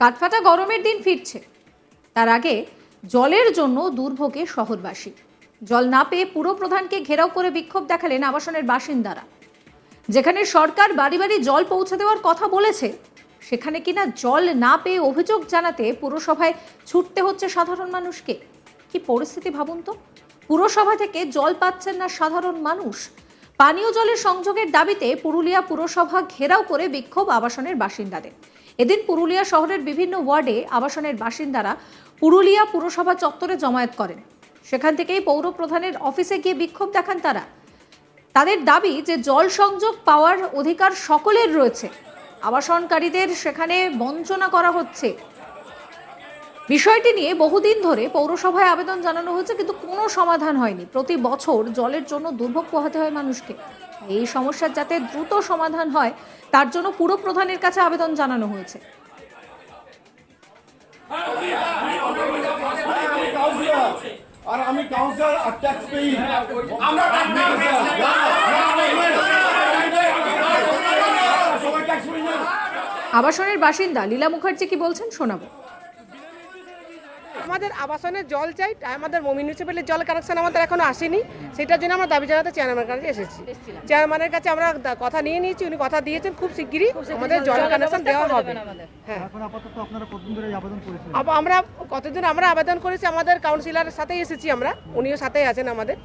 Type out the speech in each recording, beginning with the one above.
কাঠফাটা গরমের দিন ফিরছে। তার আগে জলের জন্য দুর্ভোগে শহরবাসী। জল না পেয়ে পুরপ্রধানকে ঘেরাও করে বিক্ষোভ দেখালেন আবাসনের বাসিন্দারা। যেখানে সরকার বাড়ি বাড়ি জল পৌঁছে দেওয়ার কথা বলেছে, সেখানে কিনা জল না পেয়ে অভিযোগ জানাতে পুরসভায় ছুটতে হচ্ছে সাধারণ মানুষকে। কি পরিস্থিতি ভাবুন তো? পুরসভা থেকে জল পাচ্ছেন না সাধারণ মানুষ। পানীয় জলের সংযোগের দাবিতে পুরুলিয়া পুরসভা ঘেরাও করে বিক্ষোভ আবাসনের বাসিন্দাদের। এদিন পুরুলিয়া শহরের বিভিন্ন ওয়ার্ডে আবাসনের বাসিন্দারা পুরুলিয়া পুরসভা চত্বরে জমায়েত করেন। সেখান থেকেই পৌর প্রধানের অফিসে গিয়ে বিক্ষোভ দেখান তারা। তাদের দাবি যে জল সংযোগ পাওয়ার অধিকার সকলের রয়েছে। আবাসনকারীদের সেখানে বঞ্চনা করা হচ্ছে। বিষয়টি নিয়ে বহুদিন ধরে পৌরসভায় আবেদন জানানো হয়েছে, কিন্তু কোনো সমাধান হয়নি। প্রতি বছর জলের জন্য দুর্ভোগ পোহাতে হয় মানুষকে। এই সমস্যার যাতে দ্রুত সমাধান হয় তার জন্য পুরো প্রধানের কাছে আবেদন জানানো হয়েছে। আর আমি কাউন্সিলর আর ট্যাক্স পেই সবাই ট্যাক্স পেই না। আবাসনের বাসিন্দা লীলা মুখার্জি কি বলছেন শোনাবো। আমাদের আবাসনের জল চাই তাই আমাদের মিউনিসিপ্যালিটির জল কানেকশন আমাদের এখনও আসেনি। সেটার জন্য আমরা দাবি জানাতে চেয়ারম্যানের কাছে এসেছি। চেয়ারম্যানের কাছে আমরা কথা নিয়ে নিয়েছি উনি কথা দিয়েছেন খুব শিগগিরই আমাদের জল কানেকশন দেওয়া হবে। হ্যাঁ। এখন আপাতত আপনারা কতদিন ধরে এই আবেদন করেছেন? আব- আমরা কতদিন আমরা আবেদন করেছি আমাদের কাউন্সিলরের সাথেই এসেছি আমরা উনিও সাথেই আছেন আমাদের।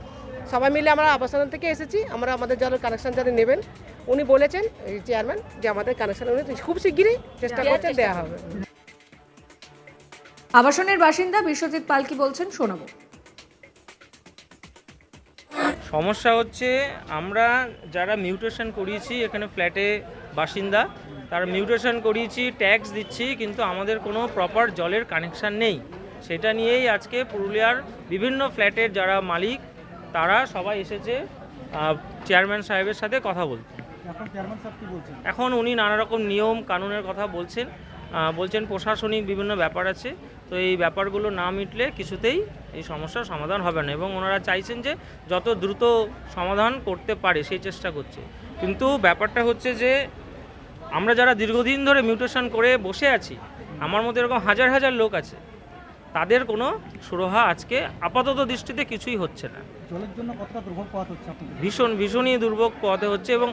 সবাই মিলে আমরা আবাসন থেকে এসেছি আমরা আমাদের জলের কানেকশন যাতে নেবেন উনি বলেছেন এই চেয়ারম্যান যে আমাদের কানেকশন উনি খুব শিগগিরই চেষ্টা করছেন দেওয়া হবে। আবাসনের বাসিন্দা বিশ্বজিৎ পাল কি বলছেন শোনাবো। সমস্যা হচ্ছে আমরা যারা মিউটেশন করিয়েছি এখানে ফ্ল্যাটে বাসিন্দা তারা মিউটেশন করিয়েছি ট্যাক্স দিচ্ছি কিন্তু আমাদের কোনো প্রপার জলের কানেকশান নেই। সেটা নিয়েই আজকে পুরুলিয়ার বিভিন্ন ফ্ল্যাটের যারা মালিক তারা সবাই এসেছে চেয়ারম্যান সাহেবের সাথে কথা বলতে। এখন চেয়ারম্যান সাহেব কি বলছেন? এখন উনি নানা রকম নিয়ম কানুনের কথা বলছেন। বলছেন প্রশাসনিক বিভিন্ন ব্যাপার আছে। তো এই ব্যাপারগুলো না মিটলে কিছুতেই এই সমস্যার সমাধান হবে না এবং ওনারা চাইছেন যে যত দ্রুত সমাধান করতে পারে সেই চেষ্টা করছে। কিন্তু ব্যাপারটা হচ্ছে যে আমরা যারা দীর্ঘদিন ধরে মিউটেশন করে বসে আছি আমার মতো এরকম হাজার হাজার লোক আছে তাদের কোনো সুরহা আজকে আপাতত দৃষ্টিতে কিছুই হচ্ছে না। জলের জন্য কতটা দুর্ভোগ পাওয়া হচ্ছে ভীষণ ভীষণই দুর্ভোগ পোহাতে হচ্ছে এবং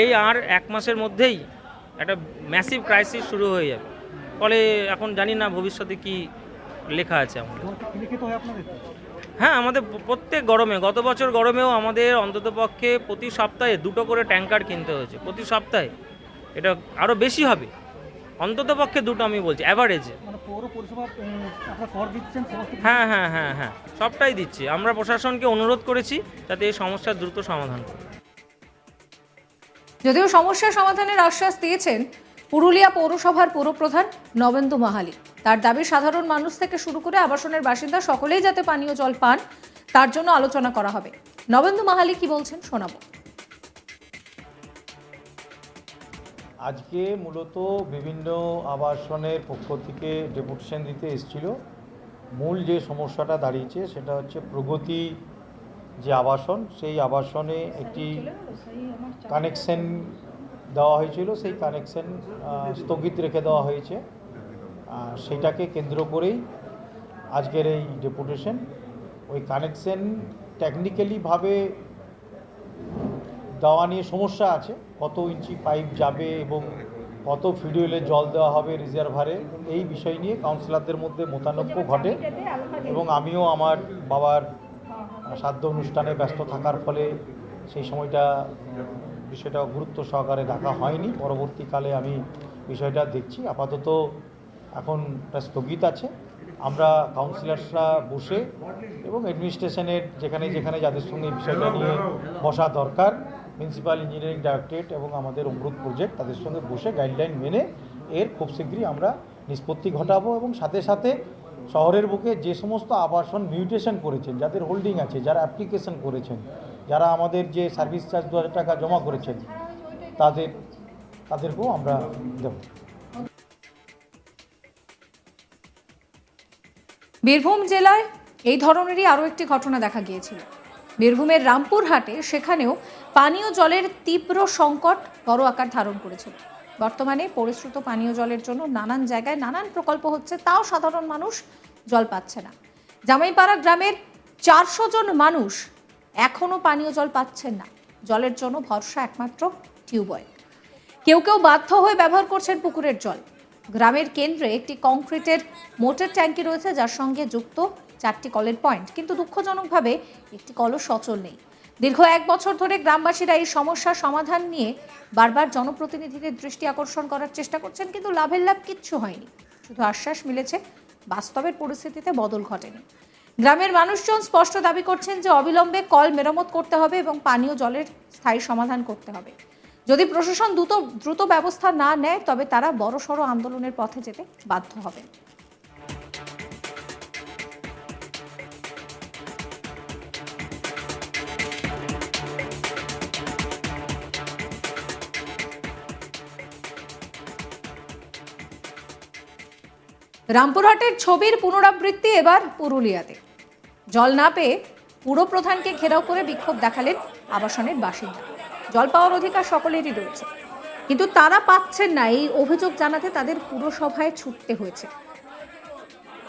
এই আর এক মাসের মধ্যেই একটা ম্যাসিভ ক্রাইসিস শুরু হয়ে যাবে। ফলে এখন জানি না ভবিষ্যতে কি লেখা আছে আমাদের। হয় আপনাদের? হ্যাঁ আমাদের প্রত্যেক গরমে গত বছর গরমেও আমাদের অন্ততপক্ষে প্রতি সপ্তাহে দুটো করে ট্যাঙ্কার কিনতে হয়েছে প্রতি সপ্তাহে। এটা আরও বেশি হবে। অন্ততপক্ষে দুটো আমি বলছি অ্যাভারেজে মানে হ্যাঁ হ্যাঁ হ্যাঁ হ্যাঁ সবটাই দিচ্ছি। আমরা প্রশাসনকে অনুরোধ করেছি যাতে এই সমস্যার দ্রুত সমাধান করে যদিও সমস্যা সমাধানের আশ্বাস দিয়েছেন পুরুলিয়া পৌরসভার পৌরপ্রধান নবেন্দু মাহালি। তার দাবি সাধারণ মানুষ থেকে শুরু করে আবাসনের বাসিন্দা সকলেই যাতে পানীয় জল পান তার জন্য আলোচনা করা হবে। নবেন্দু মাহালি কি বলছেন শোনাবো। আজকে মূলত বিভিন্ন আবাসনের পক্ষ থেকে ডেপুটেশন দিতে এসেছিল। মূল যে সমস্যাটা দাঁড়িয়েছে সেটা হচ্ছে প্রগতি যে আবাসন সেই আবাসনে একটি কানেকশন দেওয়া হয়েছিল, সেই কানেকশন স্থগিত রেখে দেওয়া হয়েছে। সেটাকে কেন্দ্র করেই আজকের এই ডেপুটেশন ওই কানেকশন টেকনিক্যালিভাবে দেওয়া নিয়ে সমস্যা আছে, কত ইঞ্চি পাইপ যাবে এবং কত ফিডিউলে জল দেওয়া হবে রিজার্ভারে এই বিষয় নিয়ে কাউন্সিলরদের মধ্যে মতানৈক্য ঘটে এবং আমিও আমার বাবার সাধ্য অনুষ্ঠানে ব্যস্ত থাকার ফলে সেই সময়টা বিষয়টা গুরুত্ব সহকারে দেখা হয়নি। পরবর্তীকালে আমি বিষয়টা দেখছি। আপাতত এখন স্থগিত আছে। আমরা কাউন্সিলার্সরা বসে এবং অ্যাডমিনিস্ট্রেশনের যেখানে যেখানে যাদের সঙ্গে এই বিষয়টা নিয়ে বসা দরকার প্রিন্সিপাল ইঞ্জিনিয়ারিং ডাইরেক্টরেট এবং আমাদের অমৃত প্রজেক্ট তাদের সঙ্গে বসে গাইডলাইন মেনে এর খুব শীঘ্রই আমরা নিষ্পত্তি ঘটাবো এবং সাথে সাথে শহরের বুকে যে সমস্ত আবাসন মিউটেশন করেছেন, যাদের হোল্ডিং আছে, যারা অ্যাপ্লিকেশন করেছেন যারা আমাদের যে সার্ভিস চার্জ দু হাজার টাকা জমা করেছেন, তাদের, তাদেরকেও আমরা দেবো। বীরভূম জেলায় এই ধরনেরই আরও একটি ঘটনা দেখা গিয়েছিল। বীরভূমের রামপুরহাটে সেখানেও পানীয় জলের তীব্র সংকট বড় আকার ধারণ করেছিল। বর্তমানে পরিশ্রুত পানীয় জলের জন্য নানান জায়গায় নানান প্রকল্প হচ্ছে, তাও সাধারণ মানুষ জল পাচ্ছে না। জামাইপাড়া গ্রামের চারশো জন মানুষ এখনও পানীয় জল পাচ্ছেন না। জলের জন্য ভরসা একমাত্র টিউবওয়েল। কেউ কেউ বাধ্য হয়ে ব্যবহার করছেন পুকুরের জল। গ্রামের কেন্দ্রে একটি কংক্রিটের মোটর ট্যাঙ্কি রয়েছে, যার সঙ্গে যুক্ত চারটি কলের পয়েন্ট। কিন্তু দুঃখজনকভাবে একটি কলও সচল নেই। দীর্ঘ এক বছর ধরে গ্রামবাসীরা এই সমস্যার সমাধান নিয়ে বারবার জনপ্রতিনিধিদের দৃষ্টি আকর্ষণ করার চেষ্টা করছেন, কিন্তু লাভের লাভ কিচ্ছু হয়নি। শুধু আশ্বাস মিলেছে, বাস্তবের পরিস্থিতিতে বদল ঘটেনি। গ্রামের মানুষজন স্পষ্ট দাবি করছেন যে অবিলম্বে কল মেরামত করতে হবে এবং পানীয় জলের স্থায়ী সমাধান করতে হবে। যদি প্রশাসন দ্রুত দ্রুত ব্যবস্থা না নেয়, তবে তারা বড়সড় আন্দোলনের পথে যেতে বাধ্য হবে। রামপুরহাটের ছবির পুনরাবৃত্তি এবার পুরুলিয়াতে। জল না পেয়ে পুরপ্রধানকে ঘেরাও করে বিক্ষোভ দেখালেন আবাসনের বাসিন্দা। জল পাওয়ার অধিকার সকলেরই রয়েছে। কিন্তু তারা পাচ্ছেন না, এই অভিযোগ জানাতে তাদের পুরসভায় ছুটতে হয়েছে।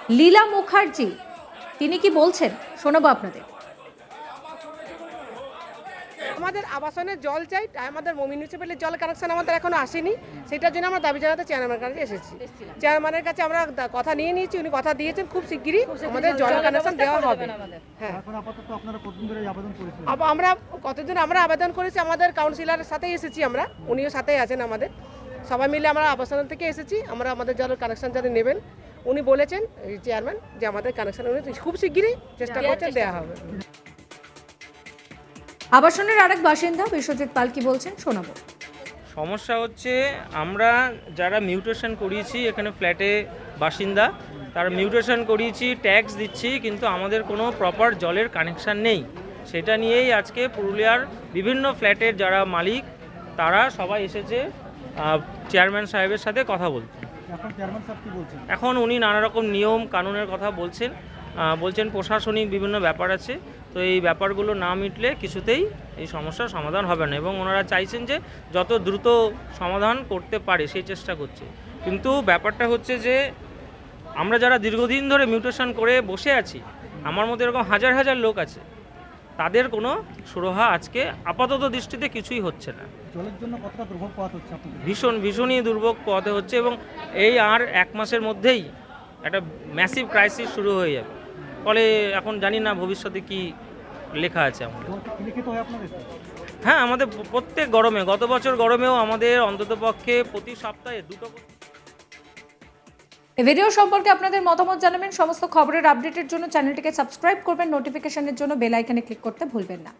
লীলা মুখার্জি, তিনি কি বলছেন? শোনাবো আপনাদের। আমাদের আবাসনের জল চাই তাই আমাদের মিউনিসিপ্যালির জল কানেকশন আমাদের এখনও আসেনি। সেটার জন্য আমরা দাবি জানাতে চেয়ারম্যানের কাছে এসেছি। চেয়ারম্যানের কাছে আমরা কথা নিয়ে নিয়েছি উনি কথা দিয়েছেন খুব শিগগিরই আমাদের জল কানেকশন দেওয়া হবে। হ্যাঁ। আমরা কতদিন আমরা আবেদন করেছি আমাদের কাউন্সিলরের সাথে এসেছি আমরা উনিও সাথে আছেন আমাদের। সবাই মিলে আমরা আবাসন থেকে এসেছি আমরা আমাদের জলের কানেকশন যাতে নেবেন উনি বলেছেন এই চেয়ারম্যান যে আমাদের কানেকশন উনি খুব শিগগিরই চেষ্টা করছেন দেওয়া হবে। আবাসনের আরেক বাসিন্দা বিশ্বজিৎ পাল কি বলছেন শোনাবো। সমস্যা হচ্ছে আমরা যারা মিউটেশন করিয়েছি এখানে ফ্ল্যাটে বাসিন্দা তারা মিউটেশন করিয়েছি ট্যাক্স দিচ্ছি কিন্তু আমাদের কোনো প্রপার জলের কানেকশান নেই। সেটা নিয়েই আজকে পুরুলিয়ার বিভিন্ন ফ্ল্যাটের যারা মালিক তারা সবাই এসেছে চেয়ারম্যান সাহেবের সাথে কথা বলতে। এখন চেয়ারম্যান সাহেব কি বলছেন? এখন উনি নানা রকম নিয়ম কানুনের কথা বলছেন বলছেন প্রশাসনিক বিভিন্ন ব্যাপার আছে তো এই ব্যাপারগুলো না মিটলে কিছুতেই এই সমস্যার সমাধান হবে না এবং ওনারা চাইছেন যে যত দ্রুত সমাধান করতে পারে সেই চেষ্টা করছে। কিন্তু ব্যাপারটা হচ্ছে যে আমরা যারা দীর্ঘদিন ধরে মিউটেশন করে বসে আছি আমার মধ্যে এরকম হাজার হাজার লোক আছে তাদের কোনো সুরহা আজকে আপাতত দৃষ্টিতে কিছুই হচ্ছে না। জলের জন্য কতটা দুর্ভোগ হচ্ছে ভীষণ ভীষণই দুর্ভোগ পোহাতে হচ্ছে এবং এই আর এক মাসের মধ্যেই একটা ম্যাসিভ ক্রাইসিস শুরু হয়ে যাবে। ফলে এখন জানি না ভবিষ্যতে কি লেখা আছে আমাদের। হয় হ্যাঁ আমাদের প্রত্যেক গরমে, গত বছর গরমেও আমাদের অন্ততপক্ষে প্রতি সপ্তাহে দুটো ভিডিও সম্পর্কে আপনাদের মতামত জানাবেন। সমস্ত খবরের আপডেটের জন্য চ্যানেলটিকে সাবস্ক্রাইব করবেন। নোটিফিকেশনের জন্য বেল আইকনে ক্লিক করতে ভুলবেন না।